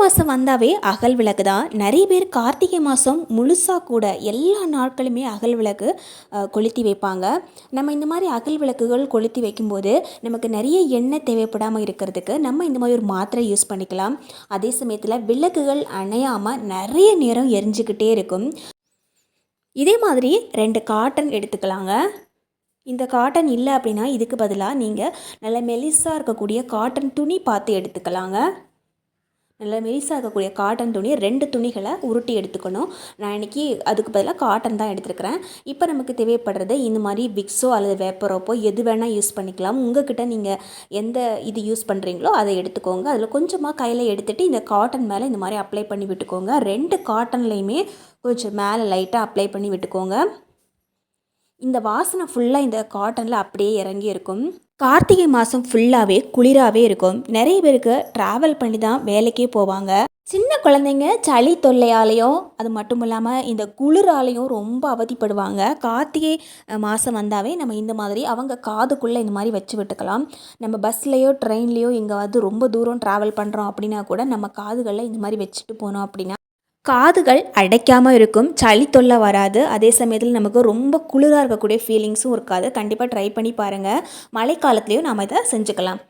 மாதம் வந்தாவே அகல் விளக்கு தான். நிறைய பேர் கார்த்திகை மாதம் முழுசாக கூட எல்லா நாட்களுமே அகல் விளக்கு கொளுத்தி வைப்பாங்க. நம்ம இந்த மாதிரி அகல் விளக்குகள் கொளுத்தி வைக்கும்போது நமக்கு நிறைய எண்ணெய் தேவைப்படாமல் இருக்கிறதுக்கு நம்ம இந்த மாதிரி ஒரு மாத்திரை யூஸ் பண்ணிக்கலாம். அதே சமயத்தில் விளக்குகள் அணையாமல் நிறைய நேரம் எரிஞ்சுக்கிட்டே இருக்கும். இதே மாதிரி ரெண்டு காட்டன் எடுத்துக்கலாங்க. இந்த காட்டன் இல்லை அப்படின்னா இதுக்கு பதிலாக நீங்கள் நல்ல மெலிசாக இருக்கக்கூடிய காட்டன் துணி பார்த்து எடுத்துக்கலாங்க. நல்லா மெலிசாக இருக்கக்கூடிய காட்டன் துணி ரெண்டு துணிகளை உருட்டி எடுத்துக்கணும். நான் இன்றைக்கி அதுக்கு பதிலாக காட்டன் தான் எடுத்துருக்கிறேன். இப்போ நமக்கு தேவைப்படுறது இந்த மாதிரி விக்ஸோ அல்லது வேப்பரோப்போ எது வேணால் யூஸ் பண்ணிக்கலாம். உங்ககிட்ட நீங்கள் எந்த இது யூஸ் பண்ணுறீங்களோ அதை எடுத்துக்கோங்க. அதில் கொஞ்சமாக கையில் எடுத்துகிட்டு இந்த காட்டன் மேலே இந்த மாதிரி அப்ளை பண்ணி விட்டுக்கோங்க. ரெண்டு காட்டன்லேயுமே கொஞ்சம் மேலே லைட்டாக அப்ளை பண்ணி விட்டுக்கோங்க. இந்த வாசனை ஃபுல்லாக இந்த காட்டனில் அப்படியே இறங்கி இருக்கும். கார்த்திகை மாதம் ஃபுல்லாகவே குளிராகவே இருக்கும். நிறைய பேருக்கு ட்ராவல் பண்ணி தான் வேலைக்கே போவாங்க. சின்ன குழந்தைங்க சளி தொல்லையாலையும் அது மட்டும் இல்லாமல் இந்த குளிராலையும் ரொம்ப அவதிப்படுவாங்க. கார்த்திகை மாதம் வந்தாவே நம்ம இந்த மாதிரி அவங்க காதுக்குள்ளே இந்த மாதிரி வச்சு விட்டுக்கலாம். நம்ம பஸ்லேயோ ட்ரெயின்லேயோ வந்து ரொம்ப தூரம் ட்ராவல் பண்ணுறோம் அப்படின்னா கூட நம்ம காதுகளில் இந்த மாதிரி வச்சுட்டு போனோம் அப்படின்னா காதுகள் அடைக்காமல் இருக்கும் சளி தொல்லை வராது. அதே சமயத்தில் நமக்கு ரொம்ப குளிராக இருக்கக்கூடிய ஃபீலிங்ஸும் இருக்காது. கண்டிப்பாக ட்ரை பண்ணி பாருங்கள் மழைக்காலத்துலேயும் நாம் இதை செஞ்சுக்கலாம்.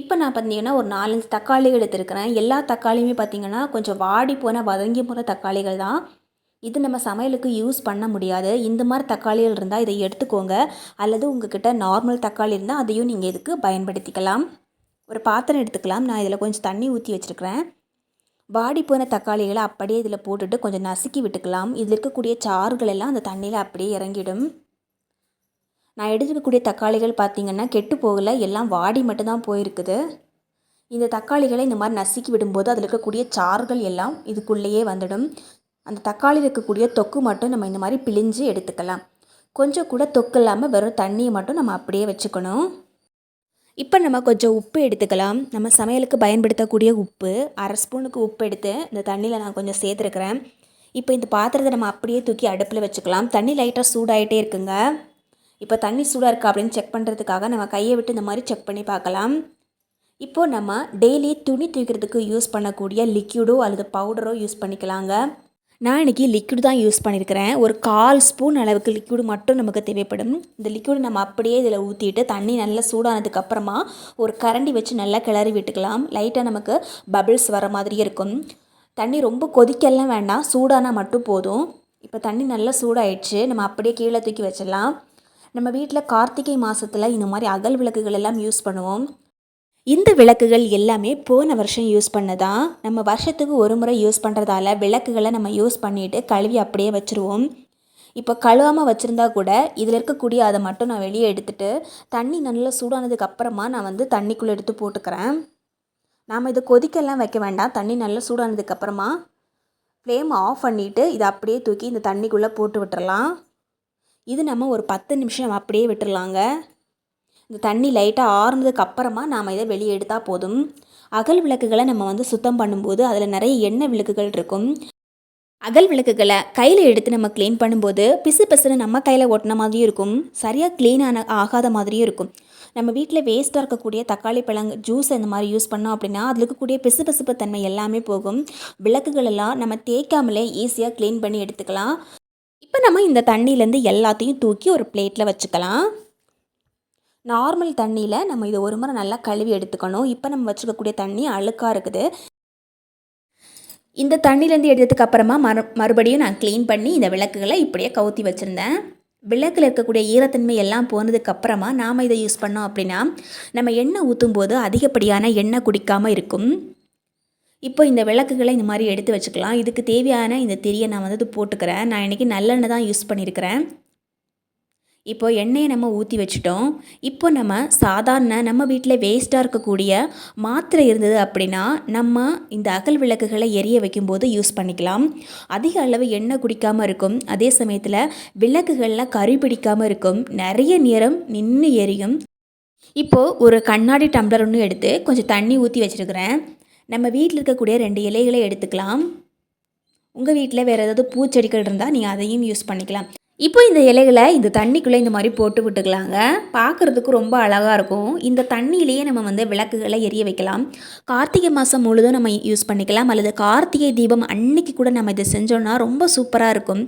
இப்போ நான் பார்த்தீங்கன்னா ஒரு நாலஞ்சு தக்காளிகள் எடுத்துருக்கிறேன். எல்லா தக்காளியுமே பார்த்தீங்கன்னா கொஞ்சம் வாடி போன வதங்கி போன தக்காளிகள் தான். இது நம்ம சமையலுக்கு யூஸ் பண்ண முடியாது. இந்த மாதிரி தக்காளிகள் இருந்தால் இதை எடுத்துக்கோங்க. அல்லது உங்ககிட்ட நார்மல் தக்காளி இருந்தால் அதையும் நீங்கள் இதுக்கு பயன்படுத்திக்கலாம். ஒரு பாத்திரம் எடுத்துக்கலாம். நான் இதில் கொஞ்சம் தண்ணி ஊற்றி வச்சுருக்கிறேன். வாடி போன தக்காளிகளை அப்படியே இதில் போட்டுட்டு கொஞ்சம் நசுக்கி விட்டுக்கலாம். இதில் இருக்கக்கூடிய சாறுகள் எல்லாம் அந்த தண்ணியில் அப்படியே இறங்கிடும். நான் எடுத்துக்கக்கூடிய தக்காளிகள் பார்த்தீங்கன்னா கெட்டு போகல. எல்லாம் வாடி மட்டும்தான் போயிருக்குது. இந்த தக்காளிகளை இந்த மாதிரி நசுக்கி விடும்போது அதில் இருக்கக்கூடிய சாறுகள் எல்லாம் இதுக்குள்ளேயே வந்துடும். அந்த தக்காளியில் இருக்கக்கூடிய தொக்கு மட்டும் நம்ம இந்த மாதிரி பிழிஞ்சு எடுத்துக்கலாம். கொஞ்சம் கூட தொக்கு இல்லாமல் வெறும் தண்ணியை மட்டும் நம்ம அப்படியே வச்சுக்கணும். இப்போ நம்ம கொஞ்சம் உப்பு எடுத்துக்கலாம். நம்ம சமையலுக்கு பயன்படுத்தக்கூடிய உப்பு அரை ஸ்பூனுக்கு உப்பு எடுத்து இந்த தண்ணியில் நான் கொஞ்சம் சேர்த்துருக்குறேன். இப்போ இந்த பாத்திரத்தை நம்ம அப்படியே தூக்கி அடுப்பில் வச்சுக்கலாம். தண்ணி லைட்டாக சூடாகிட்டே இருக்குங்க. இப்போ தண்ணி சூடாக இருக்கா அப்படின்னு செக் பண்ணுறதுக்காக நம்ம கையை விட்டு இந்த மாதிரி செக் பண்ணி பார்க்கலாம். இப்போது நம்ம டெய்லி துணி தூக்கிறதுக்கு யூஸ் பண்ணக்கூடிய லிக்யூடோ அல்லது பவுடரோ யூஸ் பண்ணிக்கலாங்க. நான் இன்றைக்கி லிக்விட் தான் யூஸ் பண்ணியிருக்கிறேன் ஒரு கால் ஸ்பூன் அளவுக்கு லிக்விட் மட்டும் நமக்கு தேவைப்படும். இந்த லிக்விட் நம்ம அப்படியே இதில் ஊற்றிட்டு தண்ணி நல்லா சூடானதுக்கப்புறமா ஒரு கரண்டி வச்சு நல்லா கிளறி விட்டுக்கலாம். லைட்டாக நமக்கு பபிள்ஸ் வர மாதிரி இருக்கும். தண்ணி ரொம்ப கொதிக்கலாம் வேண்டாம். சூடானா மட்டும் போதும். இப்போ தண்ணி நல்லா சூடாயிடுச்சு. நம்ம அப்படியே கீழே தூக்கி வச்சிடலாம். நம்ம வீட்டில் கார்த்திகை மாதத்தில் இந்த மாதிரி அகல் விளக்குகள் எல்லாம் யூஸ் பண்ணுவோம். இந்த விளக்குகள் எல்லாமே போன வருஷம் யூஸ் பண்ணதான் நம்ம வருஷத்துக்கு ஒரு முறை யூஸ் பண்ணுறதால விளக்குகளை நம்ம யூஸ் பண்ணிவிட்டு கழுவி அப்படியே வச்சுருவோம். இப்போ கழுவாமல் வச்சுருந்தா கூட இதில் இருக்கக்கூடிய அதை மட்டும் நான் வெளியே எடுத்துகிட்டு தண்ணி நல்லா சூடானதுக்கு அப்புறமா நான் வந்து தண்ணிக்குள்ளே எடுத்து போட்டுக்கிறேன். நாம் இதை கொதிக்கெல்லாம் வைக்க வேண்டாம். தண்ணி நல்லா சூடானதுக்கு அப்புறமா ஃப்ளேம் ஆஃப் பண்ணிவிட்டு இதை அப்படியே தூக்கி இந்த தண்ணிக்குள்ளே போட்டு விட்டுறலாம். இது நம்ம ஒரு பத்து நிமிஷம் அப்படியே விட்டுடலாங்க இந்த தண்ணி லைட்டாக ஆறுனதுக்கு அப்புறமா நாம் இதை வெளியே எடுத்தால் போதும். அகல் விளக்குகளை நம்ம வந்து சுத்தம் பண்ணும்போது அதில் நிறைய எண்ணெய் விளக்குகள் இருக்கும். அகல் விளக்குகளை கையில் எடுத்து நம்ம க்ளீன் பண்ணும்போது பிசு பிசுன்னு நம்ம கையில் ஒட்டின மாதிரியும் இருக்கும். சரியாக க்ளீன் ஆன ஆகாத மாதிரியும் இருக்கும். நம்ம வீட்டில் வேஸ்ட்டாக இருக்கக்கூடிய தக்காளி பழங்க ஜூஸ் இந்த மாதிரி யூஸ் பண்ணோம் அப்படின்னா அதில் இருக்கக்கூடிய பிசு பிசுப்பு தன்மை எல்லாமே போகும். விளக்குகளெல்லாம் நம்ம தேய்க்காமலே ஈஸியாக க்ளீன் பண்ணி எடுத்துக்கலாம். இப்போ நம்ம இந்த தண்ணியிலேருந்து எல்லாத்தையும் தூக்கி ஒரு பிளேட்டில் வச்சுக்கலாம். நார்மல் தண்ணியில் நம்ம இதை ஒரு முறை நல்லா கழுவி எடுத்துக்கணும். இப்போ நம்ம வச்சுக்கக்கூடிய தண்ணி அழுக்காக இருக்குது. இந்த தண்ணியிலேருந்து எடுத்ததுக்கு அப்புறமா மறு மறுபடியும் நான் க்ளீன் பண்ணி இந்த விளக்குகளை இப்படியே கவுத்தி வச்சுருந்தேன். விளக்கில் இருக்கக்கூடிய ஈரத்தன்மை எல்லாம் போனதுக்கப்புறமா நாம் இதை யூஸ் பண்ணோம் அப்படின்னா நம்ம எண்ணெய் ஊற்றும் போது அதிகப்படியான எண்ணெய் குடிக்காமல் இருக்கும். இப்போ இந்த விளக்குகளை இந்த மாதிரி எடுத்து வச்சுக்கலாம். இதுக்கு தேவையான இந்த திரியை நான் வந்து போட்டுக்கிறேன். நான் இன்றைக்கி நல்லெண்ணெய் தான் யூஸ் பண்ணியிருக்கிறேன். இப்போ எண்ணெயை நம்ம ஊற்றி வச்சுட்டோம். இப்போ நம்ம சாதாரண நம்ம வீட்டில் வேஸ்ட்டாக இருக்கக்கூடிய மாத்திரை இருந்தது அப்படின்னா நம்ம இந்த அகல் விளக்குகளை எரிய வைக்கும்போது யூஸ் பண்ணிக்கலாம். அதிக அளவு எண்ணெய் குடிக்காமல் இருக்கும். அதே சமயத்தில் விளக்குகள்லாம் கறி பிடிக்காமல் இருக்கும். நிறைய நேரம் நின்று எரியும். இப்போது ஒரு கண்ணாடி டம்ளர் ஒன்று எடுத்து கொஞ்சம் தண்ணி ஊற்றி வச்சுருக்கிறேன். நம்ம வீட்டில் இருக்கக்கூடிய ரெண்டு இலைகளை எடுத்துக்கலாம். உங்கள் வீட்டில் வேறு ஏதாவது பூச்செடிகள் இருந்தால் நீங்கள் அதையும் யூஸ் பண்ணிக்கலாம். இப்போ இந்த இலைகளை இந்த தண்ணிக்குள்ளே இந்த மாதிரி போட்டு விட்டுக்கலாங்க. பார்க்குறதுக்கு ரொம்ப அழகாக இருக்கும். இந்த தண்ணியிலேயே நம்ம வந்து விளக்குகளை எரிய வைக்கலாம். கார்த்திகை மாதம் முழுதும் நம்ம யூஸ் பண்ணிக்கலாம். அல்லது கார்த்திகை தீபம் அன்னைக்கு கூட நம்ம இதை செஞ்சோன்னா ரொம்ப சூப்பராக இருக்கும்.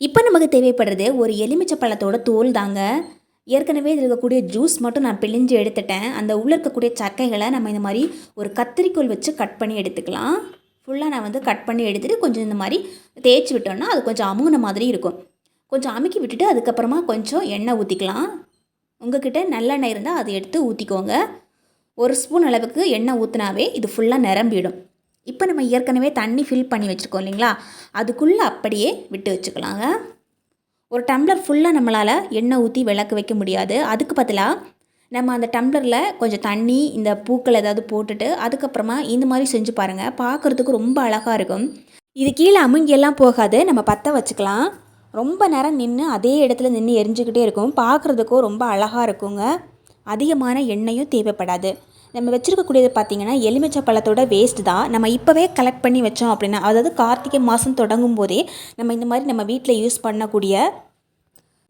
இப்போ நமக்கு தேவைப்படுறது ஒரு எலுமிச்சை பழத்தோட தோல் தாங்க. ஏற்கனவே இதில் இருக்கக்கூடிய ஜூஸ் மட்டும் நான் பிழிஞ்சு எடுத்துட்டேன். அந்த உள்ளே இருக்கக்கூடிய சக்கைகளை நம்ம இந்த மாதிரி ஒரு கத்திரிக்கோல் வச்சு கட் பண்ணி எடுத்துக்கலாம். ஃபுல்லாக நான் வந்து கட் பண்ணி எடுத்துகிட்டு கொஞ்சம் இந்த மாதிரி தேய்ச்சி விட்டோன்னா அது கொஞ்சம் அமுங்கின மாதிரி இருக்கும். கொஞ்சம் அமுக்கி விட்டுட்டு அதுக்கப்புறமா கொஞ்சம் எண்ணெய் ஊற்றிக்கலாம் உங்ககிட்ட நல்லெண்ணெய் இருந்தால் அதை எடுத்து ஊற்றிக்கோங்க ஒரு ஸ்பூன் அளவுக்கு எண்ணெய் ஊற்றினாவே இது ஃபுல்லாக நிரம்பிடும். இப்போ நம்ம ஏற்கனவே தண்ணி ஃபில் பண்ணி வச்சுருக்கோம் இல்லைங்களா? அதுக்குள்ளே அப்படியே விட்டு வச்சுக்கலாங்க. ஒரு டம்ளர் ஃபுல்லாக நம்மளால் எண்ணெய் ஊற்றி விளக்கு வைக்க முடியாது. அதுக்கு பதிலாக நம்ம அந்த டம்ளரில் கொஞ்சம் தண்ணி இந்த பூக்கள் ஏதாவது போட்டுட்டு அதுக்கப்புறமா இந்த மாதிரி செஞ்சு பாருங்கள் பார்க்குறதுக்கு ரொம்ப அழகாக இருக்கும். இது கீழே அமுங்கியெல்லாம் போகாது. நம்ம பற்ற வச்சுக்கலாம். ரொம்ப நேரம் நின்று அதே இடத்துல நின்று எரிஞ்சுக்கிட்டே இருக்கும். பார்க்குறதுக்கும் ரொம்ப அழகாக இருக்குங்க. அதிகமான எண்ணெயும் தேவைப்படாது. நம்ம வச்சுருக்கக்கூடியது பார்த்திங்கன்னா எலுமிச்சை பழத்தோட வேஸ்ட் தான். நம்ம இப்போவே கலெக்ட் பண்ணி வச்சோம் அப்படின்னா அதாவது கார்த்திகை மாதம் தொடங்கும் போதே நம்ம இந்த மாதிரி நம்ம வீட்டில் யூஸ் பண்ணக்கூடிய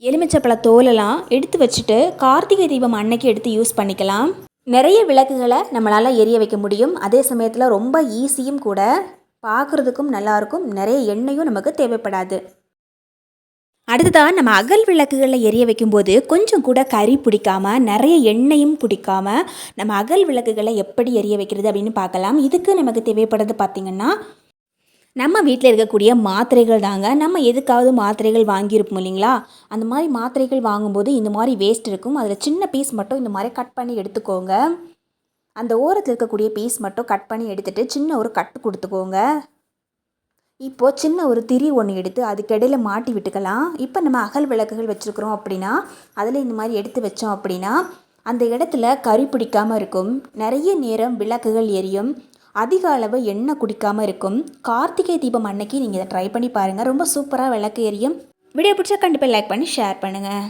எலுமிச்சப்பழ தோலெல்லாம் எடுத்து வச்சுட்டு கார்த்திகை தீபம் அன்னைக்கு எடுத்து யூஸ் பண்ணிக்கலாம். நிறைய விளக்குகளை நம்மளால் எரிய வைக்க முடியும். அதே சமயத்தில் ரொம்ப ஈஸியும் கூட பார்க்குறதுக்கும் நல்லாயிருக்கும் நிறைய எண்ணெயும் நமக்கு தேவைப்படாது. அடுத்ததாக நம்ம அகல் விளக்குகளில் எரிய வைக்கும்போது கொஞ்சம் கூட கறி பிடிக்காம நிறைய எண்ணெயும் பிடிக்காம நம்ம அகல் விளக்குகளை எப்படி எரிய வைக்கிறது அப்படின்னு பார்க்கலாம். இதுக்கு நமக்கு தேவைப்படுறது பார்த்திங்கன்னா நம்ம வீட்டில் இருக்கக்கூடிய மாத்திரைகள் தாங்க. நம்ம எதுக்காவது மாத்திரைகள் வாங்கியிருப்போம் இல்லைங்களா? அந்த மாதிரி மாத்திரைகள் வாங்கும்போது இந்த மாதிரி வேஸ்ட் இருக்கும். அதில் சின்ன பீஸ் மட்டும் இந்த மாதிரி கட் பண்ணி எடுத்துக்கோங்க. அந்த ஓரத்தில் இருக்கக்கூடிய பீஸ் மட்டும் கட் பண்ணி எடுத்துகிட்டு சின்ன ஒரு கட்டு கொடுத்துக்கோங்க. இப்போது சின்ன ஒரு திரி ஒன்று எடுத்து அதுக்கிடையில மாட்டி விட்டுக்கலாம். இப்போ நம்ம அகல் விளக்குகள் வச்சுருக்குறோம் அப்படின்னா அதில் இந்த மாதிரி எடுத்து வச்சோம் அப்படின்னா அந்த இடத்துல கறி பிடிக்காமல் இருக்கும். நிறைய நேரம் விளக்குகள் எரியும். அதிக அளவு எண்ணெய் குடிக்காமல் இருக்கும். கார்த்திகை தீபம் அன்னைக்கு நீங்கள் இதை ட்ரை பண்ணி பாருங்கள் ரொம்ப சூப்பராக விளக்கு எரியும். வீடியோ பிடிச்சா கண்டிப்பாக லைக் பண்ணி ஷேர் பண்ணுங்கள்